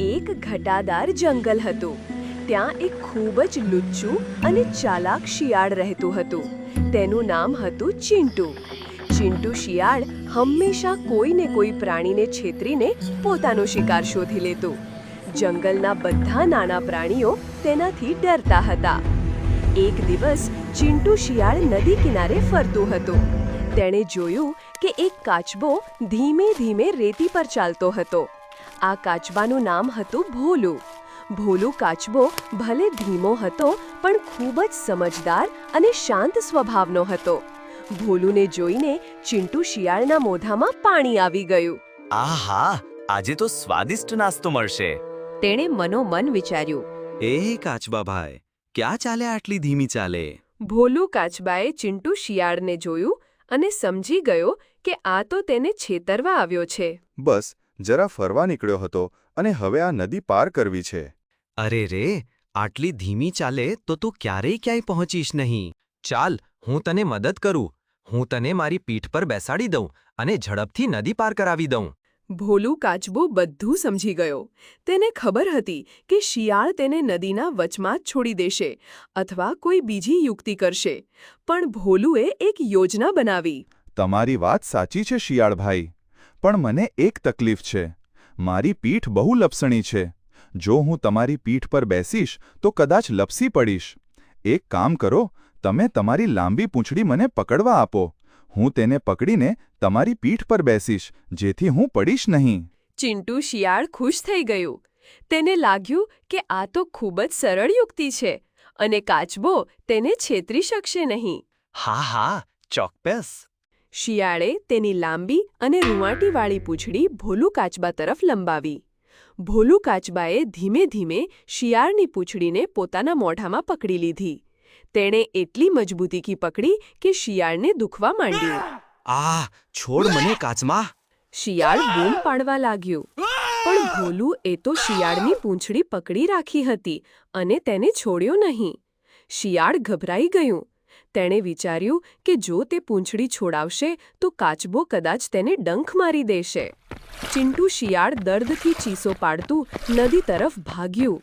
એક ઘટાદાર જંગલ હતું. ત્યાં એક ખૂબ જ લુચ્ચું અને ચાલાક શિયાળ રહેતું હતું. તેનું નામ હતું ચિંટુ. ચિંટુ શિયાળ હંમેશા કોઈને કોઈ પ્રાણીને છેતરીને પોતાનો શિકાર શોધી લેતું. જંગલના બધા નાના પ્રાણીઓ તેનાથી ડરતા હતા. એક દિવસ ચિંટુ શિયાળ નદી કિનારે ફરતું હતું. તેણે જોયું કે એક કાચબો ધીમે ધીમે રેતી પર ચાલતો હતો. આ કાચબાનું નામ હતું ભોલું. ભોલું કાચબો ભલે ધીમો હતો પણ ખૂબ જ સમજદાર અને શાંત સ્વભાવનો હતો. ભોલુને જોઈને ચિંટુ શિયાળના મોઢામાં પાણી આવી ગયું. આહા આજે તો સ્વાદિષ્ટ નાસ્તો મળશે. તેણે મનોમન વિચાર્યું. એ કાચબાભાઈ ક્યાં ચાલે આટલી ધીમી ચાલે? ભોલું કાચબાએ ચિંટુ શિયાળને જોયું અને સમજી ગયો કે આ તો તેને છેતરવા આવ્યો છે. બસ જરા ફરવા નીકળ્યો હતો અને હવે આ નદી પાર કરવી છે. અરે રે આટલી ધીમી ચાલે તો તું ક્યારેય ક્યાંય પહોંચીશ નહીં. ચાલ હું તને મદદ કરું. હું તને મારી પીઠ પર બેસાડી દઉં અને ઝડપથી નદી પાર કરાવી દઉં. ભોલું કાચબો બધું સમજી ગયો. તેને ખબર હતી કે શિયાળ તેને નદીના વચમાં જ છોડી દેશે અથવા કોઈ બીજી યુક્તિ કરશે. પણ ભોલુએ એક યોજના બનાવી. તમારી વાત સાચી છે શિયાળભાઈ. પણ મને એક તકલીફ છે. મારી પીઠ બહુ લપસણી છે. જો હું તમારી પીઠ પર બેસીશ તો કદાચ લપસી પડીશ. એક કામ કરો તમે તમારી લાંબી પૂંછડી મને પકડવા આપો. હું તેને પકડીને તમારી પીઠ પર બેસીશ જેથી હું પડીશ નહીં. ચિંટુ શિયાળ ખુશ થઈ ગયું. તેને લાગ્યું કે આ તો ખૂબ જ સરળ યુક્તિ છે અને કાચબો તેને છેતરી શકશે નહીં. હા હા ચોક્કસ. શિયાળે તેની લાંબી અને રૂંવાટીવાળી પૂંછડી ભોલું કાચબા તરફ લંબાવી. ભોલું કાચબાએ ધીમે ધીમે શિયાળની પૂંછડીને પોતાના મોઢામાં પકડી લીધી. તેણે એટલી મજબૂતીથી પકડી કે શિયાળને દુખવા માંડ્યું. આ છોડ મને કાચમાં. શિયાળ બૂમ પાડવા લાગ્યું. પણ ભોલું એ તો શિયાળની પૂંછડી પકડી રાખી હતી અને તેને છોડ્યો નહીં. શિયાળ ગભરાઈ ગયું. તેણે વિચાર્યું કે જો તે પૂંછડી છોડાવશે, તો કાચબો કદાચ તેને ડંખ મારી દેશે. ચિંટુ શિયાળ દર્દથી ચીસો પાડતું નદી તરફ ભાગ્યું.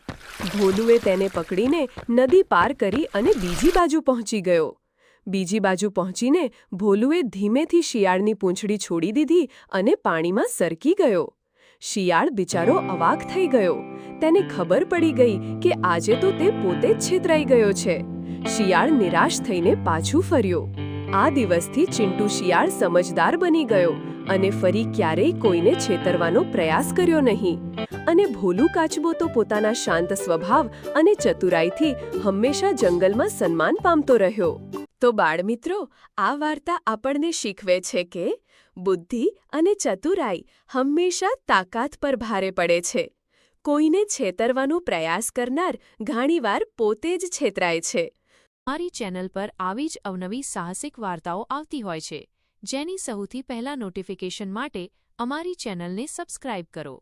ભોલુએ તેને પકડીને નદી પાર કરી અને બીજી બાજુ પહોંચી ગયો. બીજી બાજુ પહોંચીને ભોલુએ ધીમેથી શિયાળની પૂંછડી છોડી દીધી અને પાણીમાં સરકી ગયો. શિયાળ બિચારો અવાક થઈ ગયો. તેને ખબર પડી ગઈ કે આજે તો તે પોતે જ છેતરાઈ ગયો છે. શિયાળ નિરાશ થઈને પાછું ફર્યો. આ દિવસથી ચિંટુ શિયાળ સમજદાર બની ગયો અને ફરી ક્યારેય કોઈને છેતરવાનો પ્રયાસ કર્યો નહીં. અને ભોલું કાચબો તો પોતાના શાંત સ્વભાવ અને ચતુરાઈથી હંમેશા જંગલમાં સન્માન પામતો રહ્યો. તો બાળમિત્રો, આ વાર્તા આપણને શીખવે છે કે બુદ્ધિ અને ચતુરાઈ હંમેશા તાકાત પર ભારે પડે છે. કોઈને છેતરવાનો પ્રયાસ કરનાર ઘણીવાર પોતે જ છેતરાય છે. અમારી ચેનલ પર આવી જ અવનવી સાહસિક વાર્તાઓ આવતી હોય છે, જેની સૌથી પહેલા નોટિફિકેશન માટે અમારી ચેનલને સબસ્ક્રાઇબ કરો.